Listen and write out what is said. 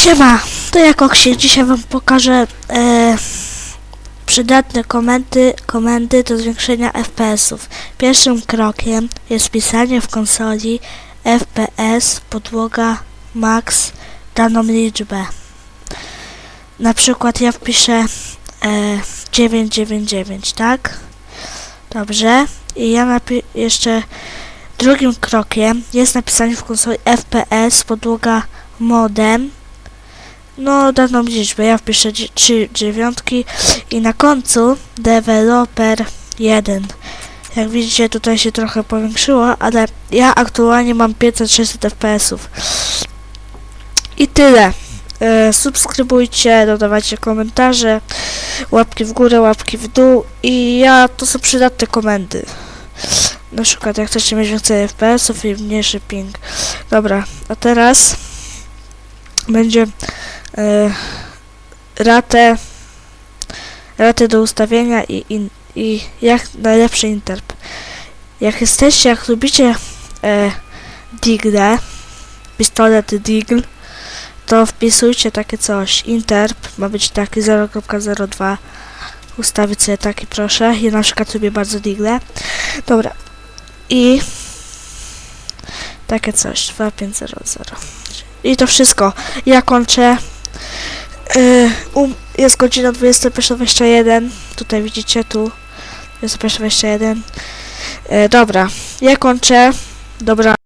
Siema, to ja Koksik. Dzisiaj wam pokażę e, przydatne komendy, komendy do zwiększenia FPS-ów. Pierwszym krokiem jest wpisanie w konsoli FPS podłoga max daną liczbę. Na przykład ja wpiszę e, 999, tak? Dobrze. I ja jeszcze drugim krokiem jest napisanie w konsoli FPS podłoga modem no daną liczbę, ja wpiszę trzy dziewiątki i na końcu developer 1 jak widzicie tutaj się trochę powiększyło, ale ja aktualnie mam 500-600 FPS-ów i tyle. E, subskrybujcie, dodawajcie komentarze łapki w górę, łapki w dół i ja, to są przydatne komendy. Na przykład jak chcecie mieć więcej FPS-ów i mniejszy ping. Dobra, a teraz będzie e, ratę ratę do ustawienia i, i, i jak najlepszy interp. Jak jesteście, jak lubicie e, digle, pistolety digl, to wpisujcie takie coś. Interp ma być taki 0.02 ustawić sobie taki proszę. Ja na przykład lubię bardzo digle. Dobra. I takie coś. 2500. I to wszystko. Ja kończę. Um, jest godzina 21.21. Tutaj widzicie tu. 21.21. Yy, dobra. Ja kończę. Dobra.